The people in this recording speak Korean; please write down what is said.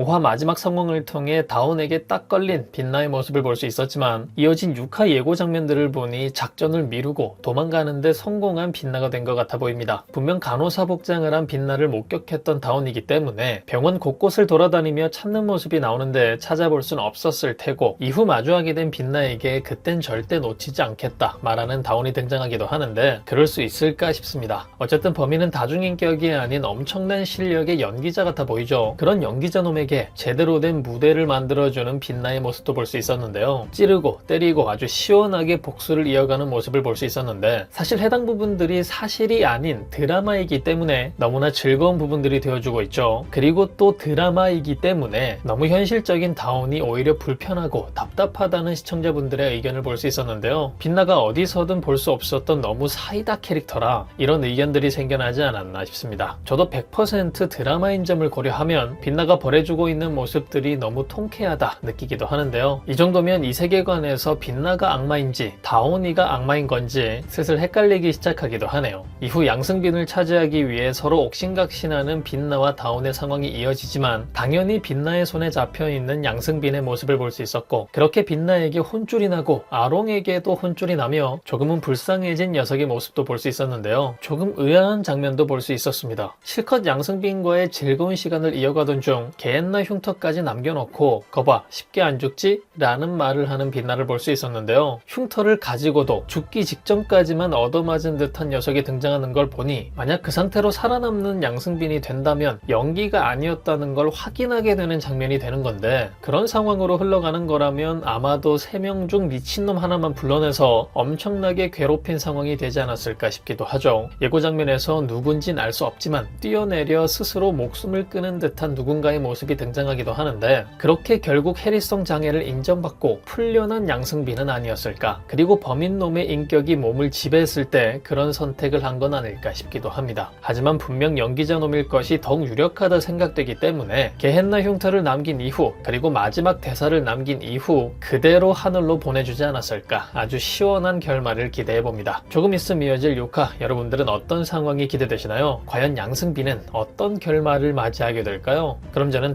5화 마지막 성공을 통해 다운에게 딱 걸린 빛나의 모습을 볼 수 있었지만 이어진 6화 예고 장면들을 보니 작전을 미루고 도망가는데 성공한 빛나가 된 것 같아 보입니다. 분명 간호사 복장을 한 빛나를 목격했던 다운이기 때문에 병원 곳곳을 돌아다니며 찾는 모습이 나오는데 찾아볼 순 없었을 테고 이후 마주하게 된 빛나에게 그땐 절대 놓치지 않겠다 말하는 다운이 등장하기도 하는데 그럴 수 있을까 싶습니다. 어쨌든 범인은 다중인격이 아닌 엄청난 실력의 연기자 같아 보이죠. 그런 연기자 놈에게 제대로 된 무대를 만들어주는 빛나의 모습도 볼 수 있었는데요. 찌르고 때리고 아주 시원하게 복수를 이어가는 모습을 볼 수 있었는데 사실 해당 부분들이 사실이 아닌 드라마이기 때문에 너무나 즐거운 부분들이 되어주고 있죠. 그리고 또 드라마이기 때문에 너무 현실적인 다운이 오히려 불편하고 답답하다는 시청자분들의 의견을 볼 수 있었는데요. 빛나가 어디서든 볼 수 없었던 너무 사이다 캐릭터라 이런 의견들이 생겨나지 않았나 싶습니다. 저도 100% 드라마인 점을 고려하면 빛나가 벌해주고 있는 모습들이 너무 통쾌하다 느끼기도 하는데요. 이 정도면 이 세계관에서 빛나가 악마인지 다온이가 악마인 건지 슬슬 헷갈리기 시작하기도 하네요. 이후 양승빈을 차지하기 위해 서로 옥신각신하는 빛나와 다온의 상황이 이어지지만 당연히 빛나의 손에 잡혀 있는 양승빈의 모습을 볼 수 있었고 그렇게 빛나에게 혼쭐이 나고 아롱에게도 혼쭐이 나며 조금은 불쌍해진 녀석의 모습도 볼 수 있었는데요. 조금 의아한 장면도 볼 수 있었습니다. 실컷 양승빈과의 즐거운 시간을 이어가던 중개 엔나 흉터까지 남겨놓고 거봐 쉽게 안 죽지? 라는 말을 하는 빛나를 볼수 있었는데요. 흉터를 가지고도 죽기 직전까지만 얻어맞은 듯한 녀석이 등장하는 걸 보니 만약 그 상태로 살아남는 양승빈이 된다면 연기가 아니었다는 걸 확인하게 되는 장면이 되는 건데 그런 상황으로 흘러가는 거라면 아마도 3명 중 미친놈 하나만 불러내서 엄청나게 괴롭힌 상황이 되지 않았을까 싶기도 하죠. 예고 장면에서 누군진 알 수 없지만 뛰어내려 스스로 목숨을 끊은 듯한 누군가의 모습이 등장하기도 하는데 그렇게 결국 해리성 장애를 인정받고 풀려난 양승빈은 아니었을까. 그리고 범인놈의 인격이 몸을 지배했을 때 그런 선택을 한 건 아닐까 싶기도 합니다. 하지만 분명 연기자 놈일 것이 더욱 유력하다 생각되기 때문에 게헨나 흉터를 남긴 이후 그리고 마지막 대사를 남긴 이후 그대로 하늘로 보내주지 않았을까 아주 시원한 결말을 기대해 봅니다. 조금 있음 이어질 6화 여러분들은 어떤 상황이 기대되시나요? 과연 양승빈은 어떤 결말을 맞이하게 될까요? 그럼 저는